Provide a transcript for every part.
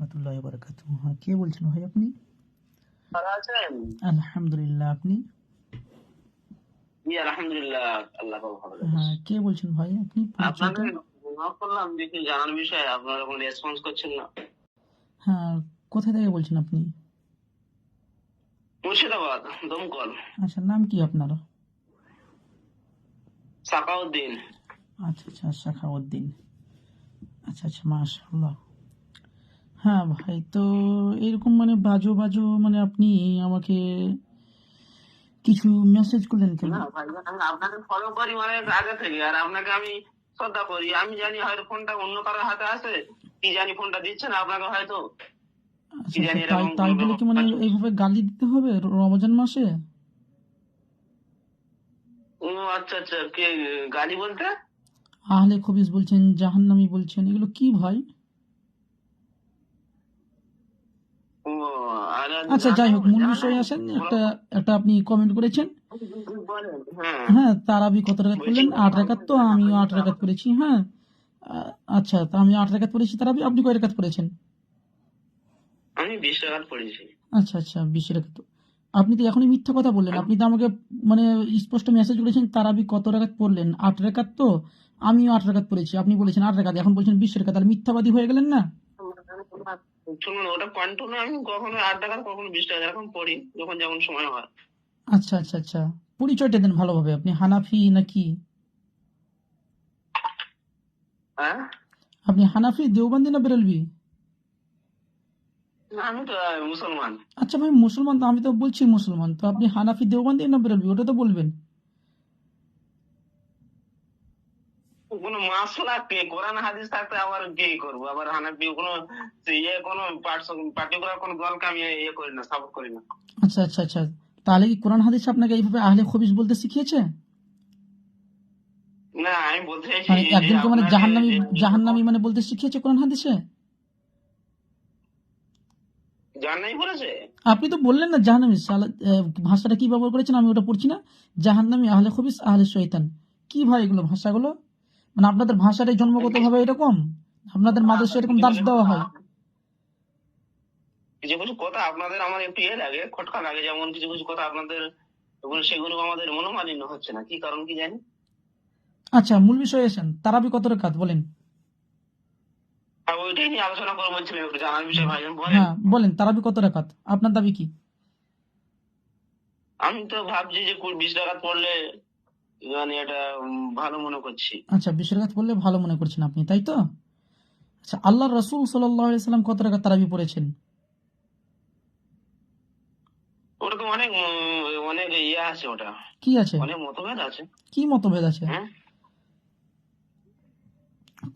রহমতুল্লাহ বারাকাত হ্যাঁ কে বলছেন ভাই আপনি? আলহামদুলিল্লাহ আপনি? আলহামদুলিল্লাহ আল্লাহ। হ্যাঁ কে বলছেন ভাই আপনি? আপনাকে পরিচয়টা নক করলাম জানার বিষয়ে আপনারা কোনো রেসপন্স করছেন না। হ্যাঁ কোথা থেকে বলছেন আপনি? মুর্শিদাবাদ দমকল। আচ্ছা নাম কি আপনার? সাকাউদ্দিন। আচ্ছা আচ্ছা শাখাউদ্দিন আচ্ছা আচ্ছা মাশাআল্লাহ। হ্যাঁ ভাই তো এরকম মানে বাজো বাজো মানে আপনি আমাকে কিছু মেসেজ করলেন কেন? না ভাই আমি আপনাকে ফলো করি অনেক আগে থেকে আর আপনাকে আমি শ্রদ্ধা করি। আমি জানি হয়তো ফোনটা অন্য কারোর হাতে আছে কি জানি ফোনটা দিচ্ছে না আপনাকে হয়তো আচ্ছা কি জানি আচ্ছা, তাই এরকম তাই বলে কি মানে এইভাবে গালি দিতে হবে রমজান মাসে? ও আচ্ছা আচ্ছা কে গালি বলতে? আহলে খবিস বলছেন জাহান্নামী বলছেন এগুলো কি ভাই ও আর আচ্ছা যাই হোক মূল বিষয়ে আসেন একটা একটা আপনি কমেন্ট করেছেন। হ্যাঁ। হ্যাঁ তারাবি কত রাকাত করলেন? আট রাকাত তো আমিও আট রাকাত করেছি হ্যাঁ। আচ্ছা তা আমি আট রাকাত করেছি তারাবি আপনি কয় রাকাত করেছেন আমি বিশ টাকা পড়েছি। আচ্ছা আচ্ছা বিশ রাকাত। আপনি তো এখনই মিথ্যা কথা বললেন আপনি তো আমাকে মানে স্পষ্ট মেসেজ করেছেন তারাবি কত রাকাত পড়লেন? আট রাকাত তো আমিও আট রাকাত পড়েছি আপনি বলেছেন আট রাকাত এখন বলছেন বিশ রাকাত তাহলে মিথ্যাবাদী হয়ে গেলেন না? শুনুন ওটা কন্টিনিউ আমি কখনো আট টাকা কখনো বিশ টাকা এরকম পড়ি যখন যেমন সময় হয়। আচ্ছা আচ্ছা আচ্ছা। পরিচয়টা দেন ভালোভাবে আপনি হানাফি নাকি হ্যাঁ? আপনি হানাফি দেওবন্দি না বেরলবি? আমি তো মুসলমান। আচ্ছা ভাই মুসলমান তো আমি তো বলছি মুসলমান। তো আপনি হানাফি দেওবন্দি না বেরলবি ওটা তো বলবেন। কোনো মাসলা কে? কোরআন হাদিস থাকতে আবার কি করব? আবার হানাফি কোনো ইয়ে কোনো পার্টিকুলার কোনো দলকে আমি ইয়ে করি না সাপোর্ট করি না। আচ্ছা আচ্ছা আচ্ছা। তাহলে কি কোরআন হাদিস আপনাকে এইভাবে আহলে খবিস বলতে শিখিয়েছে? না আমি বলতে চাইছি মানে একজনকে মানে জাহান্নামি জাহান্নামি মানে বলতে শিখিয়েছে কোরআন হাদিসে? বলেছে? আপনি তো বললেন না জাহান্নামি ভাষাটা কি ব্যবহার করেছেন? আমি ওটা পড়ছি না। জাহান্নামি আহলে খবিস আহলে শয়তান। কি ভাই এগুলো ভাষাগুলো? মানে আপনাদের ভাষাটাই জন্মগত ভাবে এরকম? আপনাদের মাদ্রাসা এরকম দাস দেওয়া হয়? কিছু কিছু কথা আপনাদের আমার একটু ইয়ে লাগে খটকা লাগে যেমন কিছু কিছু কথা আপনাদের সেগুলো আমাদের মনোমালিন্য হচ্ছে না। কি কারণ কি জানি? আচ্ছা মূল বিষয়ে এসেন তারাবি কত রেখাত? বলেন। আর ওইটাই নিয়ে আলোচনা করে বলছিলাম একটু জানার বিষয় ভাইজান বলেন। হ্যাঁ বলেন তারাবি কত রেখাত? আপনার দাবি কি? আমি তো ভাবছি যে বিশ টাকা পড়লে মানে এটা ভালো মনে করছি। আচ্ছা পড়লে ভালো মনে করছেন আপনি তাই তো? আচ্ছা আল্লাহ রসুল সাল্লাম কত টাকা তারাবি পড়েছেন? তো অনেক অনেক ইয়ে আছে ওটা। কি আছে? অনেক মতভেদ আছে। কি মতভেদ আছে? হ্যাঁ?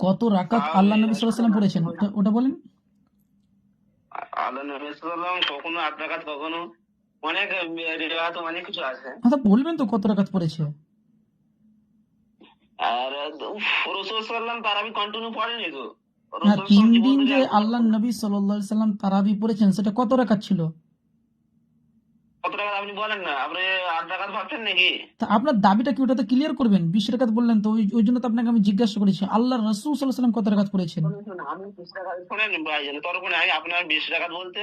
কত রাকাত আল্লাহ নবী সাল্লাম পড়েছেন? ওটা বলেন। আল্লাহ নবী সাল্লাম কখনো আট টাকা কখনো অনেক অনেক কিছু আছে। আচ্ছা বলবেন তো কত রাকাত পড়েছে? আর উফ, রসুল সাল্লাম তার আমি কন্টিনিউ পড়েনি তো। তিন দিন যে আল্লাহ নবী সাল্লাম তারাবি পড়েছেন সেটা কত রাকাত ছিল? কত টাকা আপনি বলেন না আপনি আট টাকা ভাবছেন নাকি? তা আপনার দাবিটা কি ওটাতে ক্লিয়ার করবেন? বিশ রেখাত বললেন তো ওই জন্য তো আপনাকে আমি জিজ্ঞাসা করেছি আল্লাহ রসুল সাল্লাম কত রাকাত পড়েছেন? আমি বিশ টাকা শোনেন ভাইজান তরফে আমি আপনার বিশ টাকা বলতে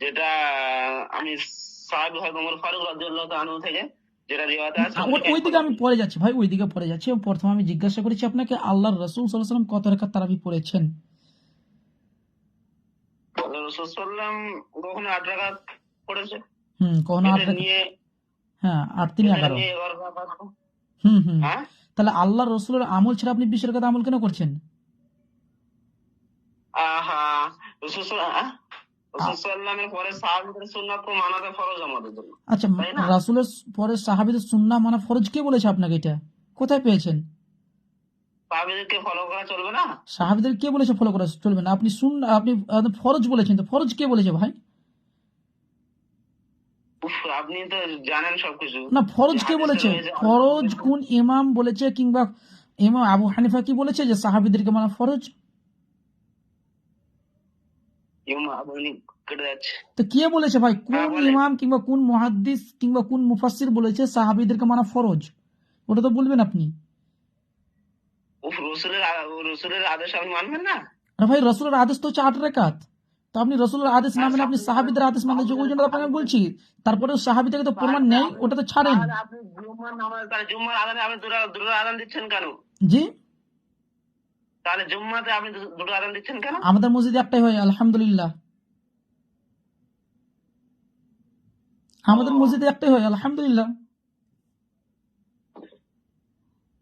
যেটা আমি সাহেব আমার ফারুক রাজিউল্লাহ আনু থেকে যেটা রিওয়াতে আছে ওই- দিকে আমি পড়ে যাচ্ছি ভাই ওই দিকে পড়ে যাচ্ছি। প্রথমে আমি জিজ্ঞাসা করেছি আপনাকে আল্লাহ রসুল সাল্লাহ সাল্লাম কত রেখাত তারাবি পড়েছেন? রসুল সাল্লাম কখনো আট টাকা পড়েছে? হুম কখনো আট এটা হ্যাঁ রাকাত। হুম হুম। হ্যাঁ? তাহলে আল্লাহ রসুলের আমল ছাড়া আপনি বিশ কথা আমল কেন করছেন? আহা রসুল সাল্লাম? রসুল সাল্লামের পরে সাহাবিদের সুন্নাত তো মানাতে ফরজ আমাদের জন্য। আচ্ছা রাসুলের পরে সাহাবিদের মানা ফরজ কে বলেছে আপনাকে এটা? কোথায় পেয়েছেন? সাহাবিদেরকে ফলো করা চলবে না? সাহাবিদের কে বলেছে ফলো করা চলবে না? আপনি শুন আপনি ফরজ বলেছেন তো ফরজ কে বলেছে ভাই? আপনি তো জানেন সবকিছু। না ফরজ কে বলেছে? ফরজ কোন ইমাম বলেছে কিংবা ইমাম আবু হানিফা কি বলেছে যে সাহাবিদেরকে মানা ফরজ ইমাম আবু হানিফ কেটে যাচ্ছে তো কে বলেছে ভাই? কোন হ্যাঁ, ইমাম কিংবা কোন মুহাদ্দিস কিংবা কোন মুফাসসির বলেছে সাহাবিদেরকে মানা ফরজ? ওটা তো বলবেন আপনি। আদেশ আপনি মানবেন না? আর ভাই রসুলের আদেশ তো হচ্ছে আট রেখাত। তো আপনি রসুলের আদেশ না মানে আপনি সাহাবিদের আদেশ মানে ওই জন্য আপনাকে বলছি তারপরে সাহাবি থেকে তো প্রমাণ নেই ওটা তো ছাড়েন। কেন? জি? তাহলে জুম্মাতে আপনি দুটো আদান দিচ্ছেন কেন? আমাদের মসজিদে একটাই হয় আলহামদুলিল্লাহ। আমাদের মসজিদে একটাই হয় আলহামদুলিল্লাহ।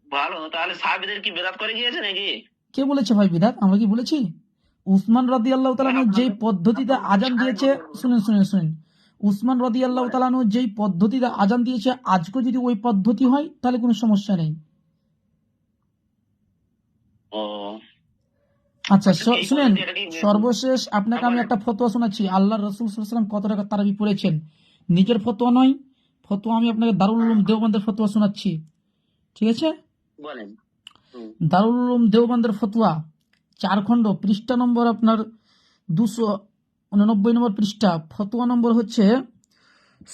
ভালো তাহলে সাহাবিদের কি বেদাত করে গিয়েছে নাকি? কে বলেছে ভাই বিধাত আমরা কি বলেছি? উসমান রাদি আল্লাহ তালানু যেই পদ্ধতিতে আজান দিয়েছে শুনেন শুনেন শুনেন। উসমান রাদি আল্লাহ তালানু যেই পদ্ধতিতে আজান দিয়েছে আজকে যদি ওই পদ্ধতি হয় তাহলে কোনো সমস্যা নেই। আচ্ছা এই শুনেন সর্বশেষ আপনাকে আমি একটা ফতোয়া শোনাচ্ছি। আল্লাহ রসুল সাল্লাম কত টাকা তারাবি পড়েছেন? নিজের ফতোয়া নয় ফতোয়া আমি আপনাকে দারুল উলুম দেওবন্দের ফতোয়া শোনাচ্ছি। ঠিক আছে? বলেন। দারুল উলুম দেওবন্দের ফতোয়া চার খণ্ড পৃষ্ঠা নম্বর আপনার দুশো উননব্বই নম্বর পৃষ্ঠা। ফতোয়া নম্বর হচ্ছে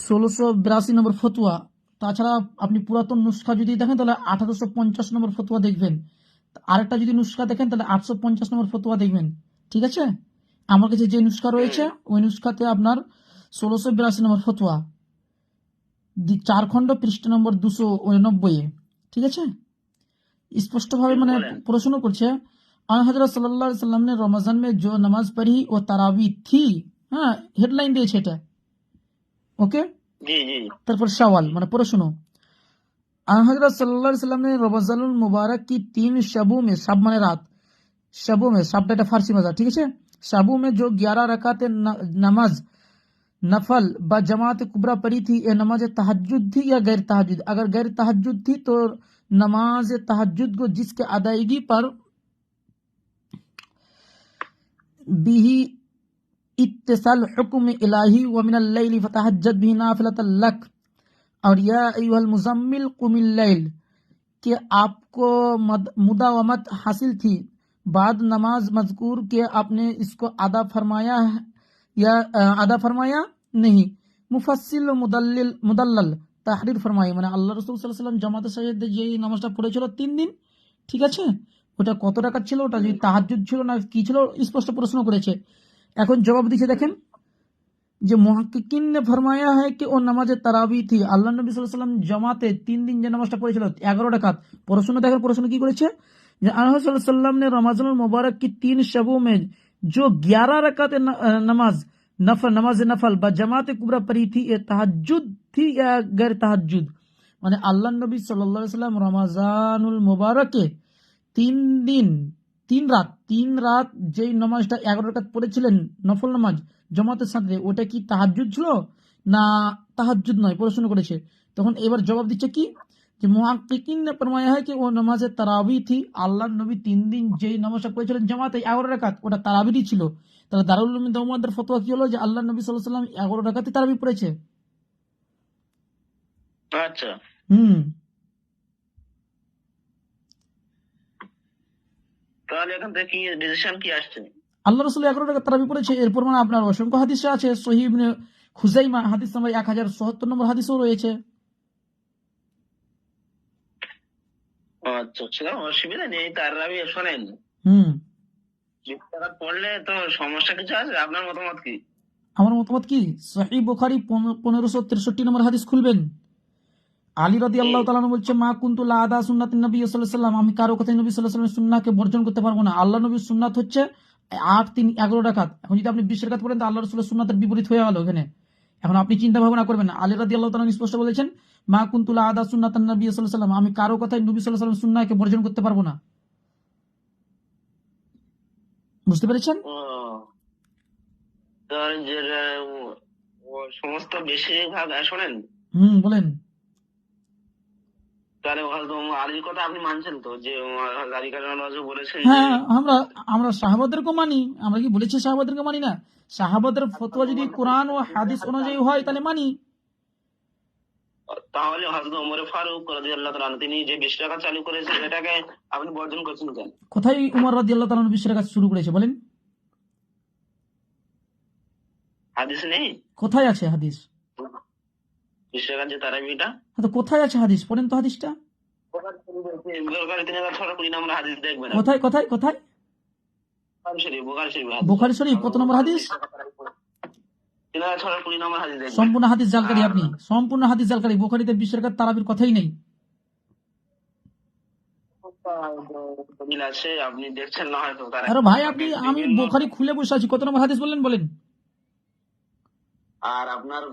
ষোলোশো বিরাশি নম্বর ফতোয়া। তাছাড়া আপনি পুরাতন নুস্খা যদি দেখেন তাহলে আঠারোশো পঞ্চাশ নম্বর ফতোয়া দেখবেন। আরেকটা যদি নুস্খা দেখেন তাহলে আটশো পঞ্চাশ নম্বর ফতোয়া দেখবেন। ঠিক আছে? আমার কাছে যে নুস্খা রয়েছে ওই নুস্খাতে আপনার ষোলোশো বিরাশি নম্বর ফতোয়া। চার চারখণ্ড পৃষ্ঠ নম্বর দুশো উননব্বইয়ে ঠিক আছে? স্পষ্টভাবে মানে প্রশ্ন করছে হজরত সাল্লাহ সাল্লাম রমজান মে জো নামাজ পড়ি ও তারাবি থি। হ্যাঁ হেডলাইন দিয়েছে এটা। ওকে? তারপর সওয়াল মানে প্রশ্ন আন হজরত সাল্লাল্লাহু अलैहि वसल्लम ने रमजानुल मुबारक की तीन शबों में शब মানে রাত शबों में शब्द এটা ফার্সি ভাষা ঠিক আছে शबों में जो 11 रकाते नमाज नफल ब जमात कुबरा पड़ी थी ये नमाज तहज्जुद थी या गैर तहज्जुद अगर गैर तहज्जुद थी तो नमाज तहज्जुद को जिसके अदायगी पर बिही इत्तिसाल हुक्म इलाही व मिनल लैली फतहज्जद बिही नाफिलतल लक और या अय्युहल मुजम्मिल कुमिल लैल कि आपको मद- मुदावमत हासिल थी बाद नमाज मजकूर के आपने इसको अदा फरमाया है या अ, अदा फरमाया नहीं মুফাসিল ও মুদাল্লিল মুদাল্লাল তাহরির ফরমাই মানে আল্লাহ রসুল সাল্লাম জামাতের সাথে যে নামাজটা পড়েছিল তিন দিন ঠিক আছে ওটা কত টাকা ছিল ওটা যদি তাহাজুদ ছিল না কি ছিল স্পষ্ট প্রশ্ন করেছে এখন জবাব দিচ্ছে দেখেন যে মহাকিকিন ফরমায়া হয় কি ও নামাজে তারাবি থি আল্লাহ নবী সাল্লাম জমাতে তিন দিন যে নামাজটা পড়েছিল এগারো ডাকাত পড়াশোনা দেখার পড়াশোনা কি করেছে যে আল্লাহ সাল্লাম নে রমাজান মোবারক কি তিন শবों মে जो ग्यारह रकात নামাজ नफल नमाज नफल বা জামাতে কুবরা পড়ি থি এ तहज्जुद থি या गैर মানে আল্লাহ নবী সাল্লাল্লাহু সাল্লাম রমাজানুল মোবারকে তিন দিন তিন রাত তিন রাত যেই নামাজটা এগারো রাকাত পড়েছিলেন নফল নামাজ জমাতের সাথে ওটা কি তাহাজুদ ছিল? না তাহাজুদ নয় প্রশ্ন করেছে। তখন এবার জবাব দিচ্ছে কি? যে হয় কি ও তারাবি থি আল্লাহ নবী তিন দিন করেছিলেন এগারো ওটা ছিল। তাহলে দারুল দৌমাদের ফতোয়া কি হলো যে আল্লাহ নবী সাল্লাহ সাল্লাম এগারো রাকাতে তারাবি পড়েছে? আচ্ছা। হুম। তাহলে এখন থেকে ডিসিশন কি আসছে? আল্লাহ রসুল এগারো টাকা তারাবি পড়েছে এরপর মানে আপনার অসংখ্য হাদিস আছে। সহিব খুজাইমা হাদিস নাম্বার এক হাজার সত্তর নম্বর হাদিসও রয়েছে। আচ্ছা আচ্ছা অসুবিধা নেই তার শোনেন। হুম। পড়লে তো সমস্যা কিছু আছে আপনার মতামত কি? আমার মতামত কি? সহি বুখারি পনেরোশো তেষট্টি নম্বর হাদিস খুলবেন। আলী রাদি আল্লাহ বলছে মা কুন্তু সুন্নাত নবী সাল্লাম আমি কারও কথাই নবী সাল্লাহ সাল্লামের সুন্নাকে বর্জন করতে পারব না। আল্লাহ নবীর সুন্নাত হচ্ছে আট তিন এগারো রাকাত এখন যদি আপনি বিশ রাকাত পড়েন তো আল্লাহ রসুলের সুন্নাতের বিপরীত হয়ে গেল এখানে এখন আপনি চিন্তা ভাবনা করবেন আলী রাদি আল্লাহ তালান স্পষ্ট বলেছেন মা কুন্তু লা আদা সুন্নাত নবী সাল্লাম আমি কারও কথাই নবী সাল্লাহ সাল্লাম সুন্নাকে বর্জন করতে পারব না। বুঝতে পেরেছেন? সমস্ত বেশিরভাগ শোনেন। হুম বলেন। তাহলে আলীর কথা আপনি মানছেন তো? যে আলী বলেছেন হ্যাঁ আমরা আমরা সাহাবাদেরকে মানি। আমরা কি বলেছি সাহাবাদেরকে মানি না? সাহাবাদের ফতোয়া যদি কোরআন ও হাদিস অনুযায়ী হয় তাহলে মানি। তাহলে হজরত ওমর ফারুক রাদিয়াল্লাহু তাআলা তিনি যে বিশ টাকা চালু করেছেন এটাকে আপনি বর্জন করছেন কেন? কোথায় উমর তালন বিশ্বের কাছে শুরু করেছে বলেন? হাদিস নেই? কোথায় আছে হাদিস? যে তারাবিটা তো কোথায় আছে হাদিস? পড়েন তো হাদিসটা। কোথায় কোথায় কোথায় বোখারি শরীফ কত নম্বর হাদিস? সম্পূর্ণ হাদিস জালকারি আপনি। সম্পূর্ণ হাদিস জালকারি। বোখারিতে বিশ্ব রেখাত তারাবির কথাই নেই। আপনি দেখছেন না হয়তো তারা আরে ভাই আপনি আমি বোখারি খুলে বসে আছি। কত নম্বর হাদিস বললেন বলেন। আর আপনার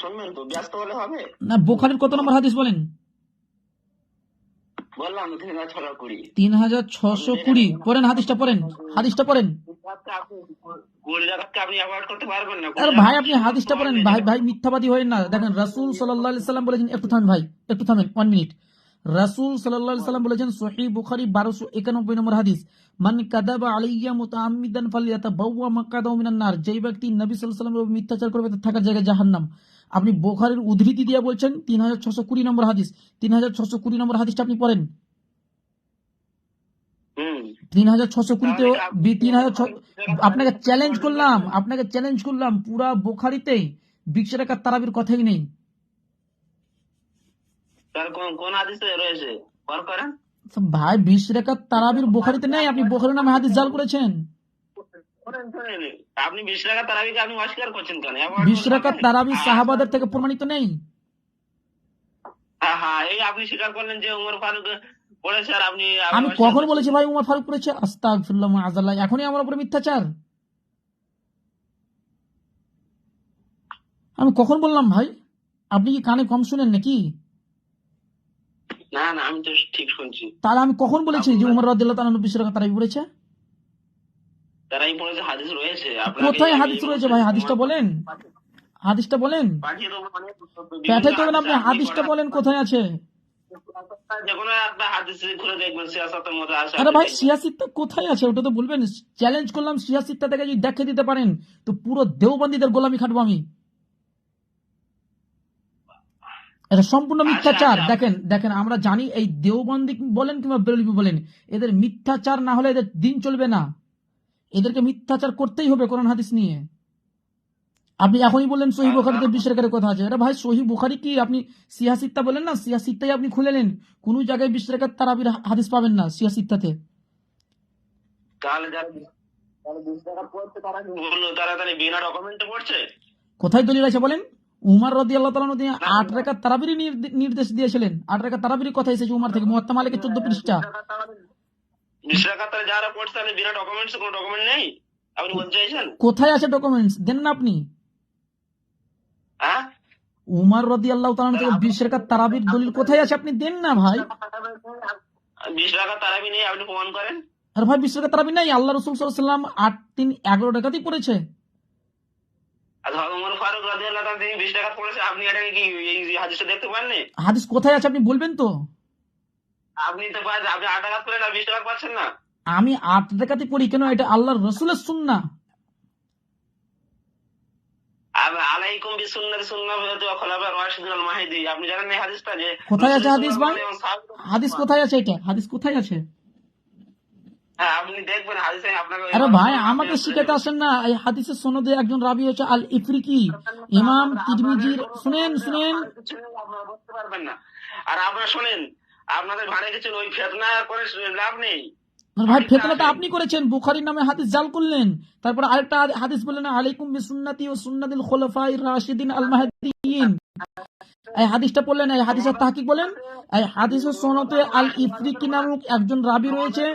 শুনবেন তো ব্যস্ত হলে হবে? না বোখারির কত নম্বর হাদিস বলেন? বললাম তিন হাজার ছশো কুড়ি। তিন হাজার ছশো কুড়ি। পড়েন হাদিসটা পড়েন। হাদিসটা পড়েন। আরে ভাই আপনি হাদিসটা পড়েন। ভাই ভাই মিথ্যাবাদী হয়ে না। দেখেন রাসুল সাল্লাম বলেছেন একটু থামেন ভাই একটু থামেন ওয়ান মিনিট রাসূল সাল্লাল্লাহু সাল্লাম বলেছেন সহিহ বুখারী 1291 নম্বর হাদিস মান কাযাবা আলাইয়া মুতাআম্মিদান ফালিয়াতাবাওয়া মাকাদাহু মিনান নার। যেই ব্যক্তি নবী সাল্লাল্লাহু আলাইহি মিথ্যাচার করবে তার থাকার জায়গা জাহান্নাম। আপনি বুখারীর উদ্ধৃতি দিয়ে বলছেন 3620 নম্বর হাদিস। 3620 নম্বর হাদিসটা আপনি পড়েন? হুম। তিন হাজার ছশো কুড়িতেও তিন হাজার আপনাকে চ্যালেঞ্জ করলাম আপনাকে চ্যালেঞ্জ করলাম পুরা বোখারিতে বিশ টাকার তারাবির কথাই নেই। তার কোন কোন হাদিসে রয়েছে? কল করেন। ভাই বিশ রেখার তারাবির বোখারিতে নেই? আপনি বোখারির নামে হাদিস জাল করেছেন। আপনি বিশ টাকা তারাবিকে আপনি অস্বীকার করছেন কেন? বিশ পারবেন? তারাবি সাহাবাদের থেকে প্রমাণিত নেই? হ্যাঁ হ্যাঁ এই আপনি স্বীকার করলেন যে উমর ফারুক পড়েছে আর আপনি আপনি আমি কখন বলেছি ভাই উমর ফারুক আস্তাগফিরুল্লাহ আজাল্লাহ এখনই আমার উপরে মিথ্যাচার? আমি কখন বললাম ভাই? আপনি কি কানে কম শুনেন নাকি? না না আমি তো ঠিক শুনছি। তাহলে আমি কখন বলেছি যে উমর রাদিয়াল্লাহু তাআলা তারাবি পড়েছে? হাদিস রয়েছে কোথায় হাদিস রয়েছে ভাই? হাদিসটা বলেন। হাদিসটা বলেন। পাঠিয়ে মানে আপনি। হাদিসটা বলেন কোথায় আছে? আরে ভাই কোথায় আছে? ওটা তো বলবেন। চ্যালেঞ্জ করলাম সিয়াসিদটা থেকে যদি দেখে দিতে পারেন তো পুরো দেওবন্দীদের গোলামি খাটবো আমি। এটা সম্পূর্ণ মিথ্যাচার। আচ্ছা। দেখেন দেখেন আমরা জানি এই দেওবন্দি বলেন কিংবা বেরলবি বলেন এদের মিথ্যাচার না হলে এদের দিন চলবে না। এদেরকে মিথ্যাচার করতেই হবে কোরআন হাদিস নিয়ে। আপনি এখনই বললেন সহি বুখারিতে বিশ কথা আছে। এটা ভাই সহি বুখারি কি? আপনি সিয়াসিত্তা বলেন না? সিয়াসিত্তাই আপনি খুলে নেন। কোন জায়গায় বিশ রেখার তারাবির হাদিস পাবেন না সিয়াসিত্তাতে তারা তারা কোথায় দলিল আছে বলেন? উমার রদি আল্লাহ তালা তিনি আট রেখা তারাবির নির্দেশ দিয়েছিলেন। আট রেখা তারাবির কথা এসেছে উমার থেকে? মোহাত্তা মালিকের চোদ্দ পৃষ্ঠা। কোথায় আছে ডকুমেন্টস দেন না আপনি। উমার রদি আল্লাহ তালা থেকে বিশ রেখা তারাবির দলিল কোথায় আছে আপনি দেন না ভাই। বিশ টাকা তারাবি নেই আপনি প্রমাণ করেন। আর ভাই বিশ রেখা তারাবি নাই। আল্লাহ রসুল সাল্লাম আট তিন এগারো টাকাতেই পড়েছে। হাদিস কোথায় আছে আপনি বলবেন তো? আপনি তো আপনি আট টাকা পড়লেন আর বিশ টাকা পাচ্ছেন না? আমি আট টাকাতে পড়ি কেন? এটা আল্লাহর রসুলের সুন্না আলাইকুম বিসুন্নাতি আপনি জানেন হাদিসটা যে কোথায় আছে হাদিস ভাই? হাদিস কোথায় আছে এটা? হাদিস কোথায় আছে হ্যাঁ আপনি দেখবেন হাদিসে আপনাকে আরে ভাই আমাকে শিখাতে আসেন না। এই হাদিসের সনদে একজন রাবি হচ্ছে আল ইফরিকি ইমাম তিরমিজির শুনেন শুনেন। আর আপনারা শুনেন আপনাদের ভাড়ে কিছু ওই ফেতনা করে লাভ নেই। ভাই ফেতনাটা আপনি করেছেন। বুখারীর নামে হাদিস জাল করলেন। তারপর আরেকটা হাদিস বললেন আলাইকুম বিসুন্নতি ও সুন্নাতিল খুলাফাই রাশিদিন আল মাহদিয়িন এই হাদিসটা পড়লেন এই হাদিসের তাহকিক বলেন এই হাদিসের সনদে আল ইফরিকি নামক একজন রাবি রয়েছে।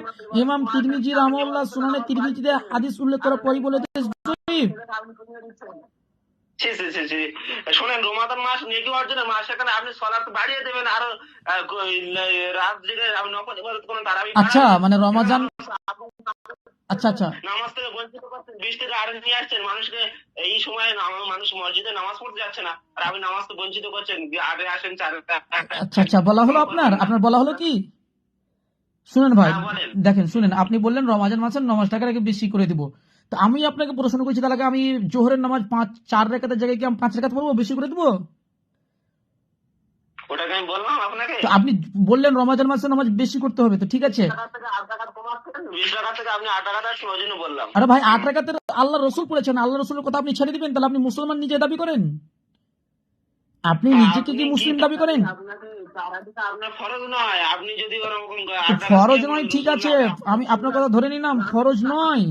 ইমাম তিরমিজি রাহমাহুল্লাহ সুনানে তিরমিজিতে হাদিস উল্লেখ করার পরই বলে ছি ছি ছি ছি। শোনেন রমাদান মাস নেকি অর্জনের মাস সেখানে আপনি সলাত বাড়িয়ে দেবেন আরও রাত জেগে আপনি নকল ইবাদত করুন তারাবি আচ্ছা মানে রমাজান আচ্ছা আচ্ছা। নামাজ থেকে বঞ্চিত করছেন বিশ থেকে নিয়ে আসছেন মানুষকে এই সময় মানুষ মসজিদে নামাজ পড়তে যাচ্ছে না আর আপনি নামাজ তো বঞ্চিত করছেন আড়ে আসেন চার আচ্ছা আচ্ছা বলা হলো আপনার? আপনার বলা হলো কি? শুনেন ভাই হ্যাঁ। দেখেন শুনেন আপনি বললেন রমাজান মাসের নামাজ টাকাটাকে বেশি করে দিব। তো আমি আপনাকে প্রশ্ন করছি তাহলে আমি জোহরের নামাজ পাঁচ চার রেখাতের জায়গায় কি আমি পাঁচ রেখাত পড়ব বেশি করে দেবো? ওটাকে আমি বললাম আপনাকে? তো আপনি বললেন রমাজান মাসের নামাজ বেশি করতে হবে তো ঠিক আছে। আরে ভাই আট রেখাতের আল্লাহ রসুল করেছেন আল্লাহ রসুলের কথা আপনি ছেড়ে দিবেন তাহলে আপনি মুসলমান নিজে দাবি করেন। আপনি নিজেকে কি মুসলিম দাবি করেন? ফরজ নয় ঠিক আছে আমি আপনার কথা ধরে নিলাম ফরজ নয়।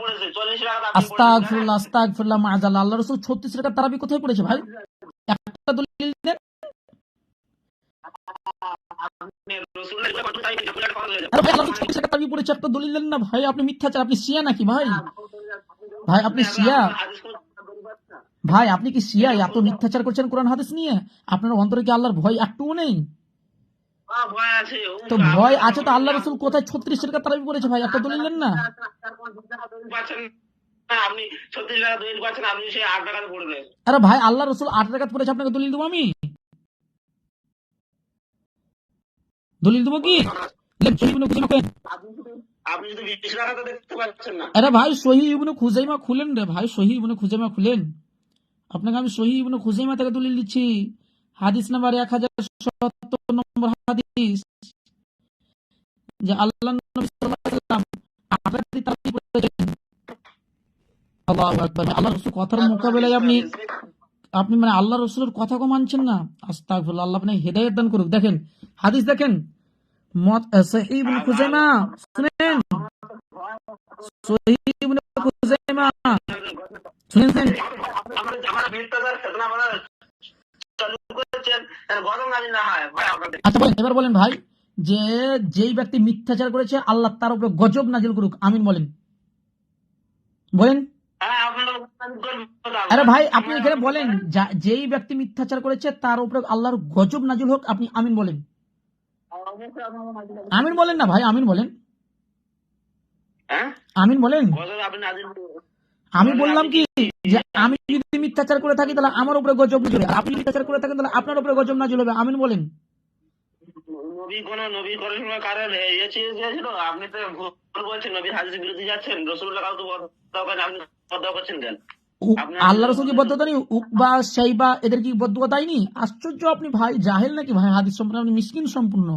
পড়েছেন, আস্তাগফিরুল্লাহ আস্তাগফিরুল্লাহ মাআযাল্লাহ আল্লাহ রাসূল 36 রাকাত তারাবি কোথায় পড়েছে ভাই? একটা দলিল দেন। আপনি রসুল্লাহ এগুলো করতে চাই, এগুলো একটা কথা হয়ে যাবে। আরে ভাই আল্লাহ রাসূল 36 রাকাত তারাবি পড়েছে একটা দলিল দেন না ভাই আপনি মিথ্যাচার আপনি শিয়া নাকি ভাই? ভাই আপনি শিয়া হাদিস কোথায় বলতে পারছেন না? ভাই আপনি কি শিয়া এত মিথ্যাচার করছেন কোরআন হাদিস নিয়ে? আপনার অন্তরে কি আল্লাহর ভয় একটুও নেই? হ্যাঁ, ভয় আছে ও তো ভয় আছে। তো আল্লাহ রাসূল কোথায় 36 রাকাত তারাবি পড়েছে ভাই? একটা দলিল দেন না। ছত্রিশ টাকা আরে ভাই আল্লাহ রসুল আট রাকাত পড়েছে আপনাকে দলিল দেবো আমি? দলিল দেবো কি? আরে ভাই সহি ইবনে খুজাইমা খুলেন রে ভাই সহি ইবনে খুজাইমা খুলেন। আপনাকে আমি সহি ইবনে খুজাইমা থেকে দলিল দিচ্ছি। হাদিস নাম্বার এক হাজার সত্তর নম্বর হাদিস। যে আল্লাহ নবী আল্লাহু আকবার। আল্লাহ রসুল কথার মোকাবেলায় আপনি আপনি মানে আল্লাহ রসুলের কথা কো মানছেন না? আস্তাগফিরুল্লাহ, আল্লাহ আপনি হেদায়েত দান করুক। দেখেন, হাদিস দেখেন। মত সহিহ ইবনে খুজাইমা, শুনেন। ইবনে খুজাইমা শুনেন আমার আমার বিশটাকার চেতনা বলা চালু করেছেন আর গরম নামি না হয় ভাই আপনাদের আচ্ছা বলেন এবার বলেন ভাই যে যেই ব্যক্তি মিথ্যাচার করেছে আল্লাহ তার উপরে গজব নাজিল করুক। আমিন বলেন। বলেন। হ্যাঁ আরে ভাই আপনি এখানে বলেন যেই ব্যক্তি মিথ্যাচার করেছে তার উপরে আল্লাহর গজব নাজিল হোক আপনি আমিন বলেন। আমিন বলেন না ভাই আমিন বলেন। হ্যাঁ? আমিন বলেন। আমি বললাম কি যে আমি যদি মিথ্যাচার করে থাকি তাহলে আমার উপরে গজব নাজিল হবে। আপনি মিথ্যাচার করে থাকেন তাহলে আপনার উপরে গজব নাজিল হবে। আমিন বলেন। নবী কোন নবী কারণ ইয়ে চেয়েছিল আপনি তো ভুল বলছেন নবীর হাদিস বিরুদ্ধে যাচ্ছেন রসুল্লাহ কাউকে বদয়া করেন আপনি বদয়া করছেন কেন? আল্লাহ রসুল বদ্ধতা নেই উকবা সাইবা এদের কি বদ্ধতা দেয়নি আশ্চর্য আপনি ভাই জাহেল নাকি ভাই? হাদিস সম্পূর্ণ আপনি মিসকিন সম্পূর্ণ।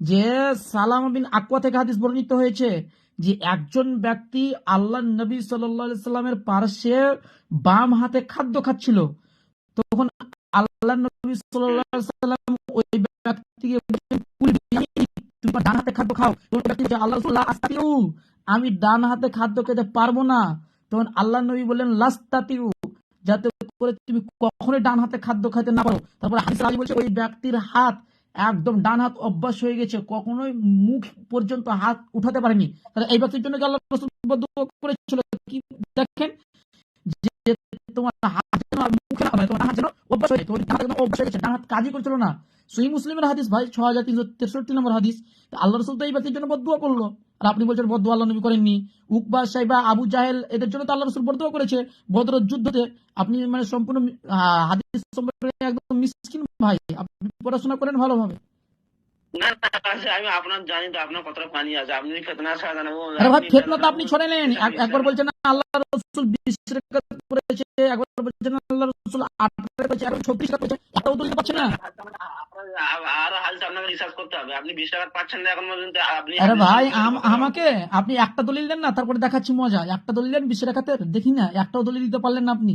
যে সালাম বিন আকওয়া থেকে হাদিস বর্ণিত হয়েছে যে একজন ব্যক্তি আল্লাহ নবী সাল্লামের পার্শ্বে বাম হাতে খাদ্য খাচ্ছিল, তখন আল্লাহ নবী সাল্লাম ওই ব্যক্তিকে ডান হাতে খাদ্য খাও। আল্লাহ আমি ডান হাতে খাদ্য খেতে পারব না। তখন আল্লাহ নবী বললেন, লাস্তাতিউ, যাতে করে তুমি কখনোই ডান হাতে খাদ্য খাইতে না পারো। তারপর বলছে, ওই ব্যক্তির হাত একদম ডান হাত অভ্যাস হয়ে গেছে কখনোই মুখ পর্যন্ত হাত উঠাতে পারেনি। তাহলে এই ব্যক্তির জন্য করেছিল? কি দেখেন? যে তোমার হাত মুখে অভ্যাস হয়ে অভ্যাস হয়ে গেছে, ডান হাত কাজই করছিল না। সহি মুসলিমের হাদিস ভাই ছ হাজার তিনশো তেষট্টি নম্বর হাদিস আল্লাহ রসুল তো এই ব্যক্তির জন্য বদুয়া করল। আর আপনি বলছেন বদুয়া আল্লাহ নবী করেননি। উকবা সাইবা আবু জাহেল এদের জন্য তো আল্লাহ রসুল বদুয়া করেছে। বদর যুদ্ধতে আপনি মানে সম্পূর্ণ হাদিস সম্পর্কে একদম মিসকিন ভাই পড়াশোনা করেন ভালোভাবে? আপনি ছাড়া নেন একবার বলছেন আল্লাহ রসুল বিশ করেছে একবার বলছেন আল্লাহ রসুল আট করেছে একবার ছত্রিশ করেছে একটাও তুলতে পারছেন না? আরও হাদিস আপনাকে রিসার্চ করতে হবে আপনি বিশ টাকা পাচ্ছেন না এখন পর্যন্ত আপনি আরে ভাই আম- আমাকে আপনি একটা দলিল দেন না তারপরে দেখাচ্ছি মজা। একটা দলিল দেন বিশ রেখাতের দেখি না একটাও দলিল দিতে পারলেন না আপনি।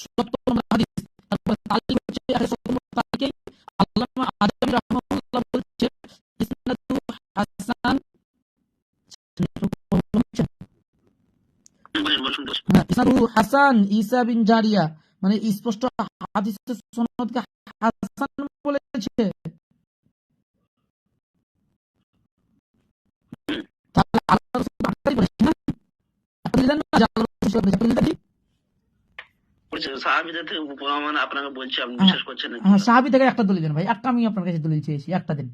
1070 হাদিস। তারপর তালিক হচ্ছে 170 নম্বর তালিকে আল্লামা আদম রাহমাহুল্লাহ বলছেন ইসনাদু হাসান। হ্যাঁ, ইসনাদু হাসান ঈসা বিন জারিয়া। মানে স্পষ্ট হাদিসের সনদকে হাসান বলেছে। তাহলে আল্লাহ রাসূল আটটাই না? আপনি জানেন যে আল্লাহ রাসূল বলেছে? আপনি জানেন বলছে, সাহাবি থেকে একটা দেন ভাই একটা আমি আপনার কাছে চেয়েছি একটা দিন।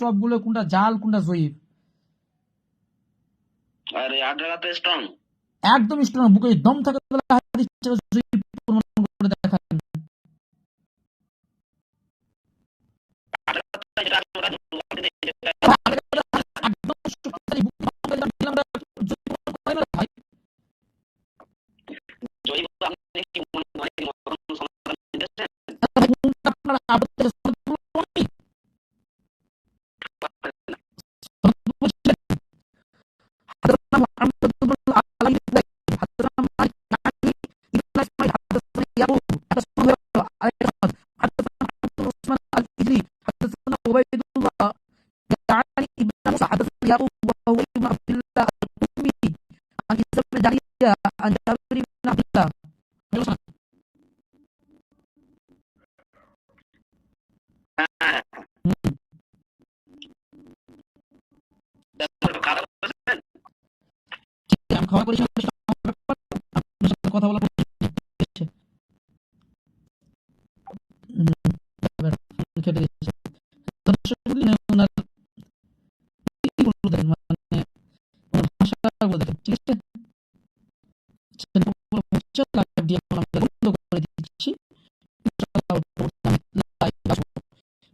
সবগুলো কোনটা জাল কোনটা জয়ীব আরে আঠারোটা স্ট্রং একদম স্ট্রং বুকে দম থাকে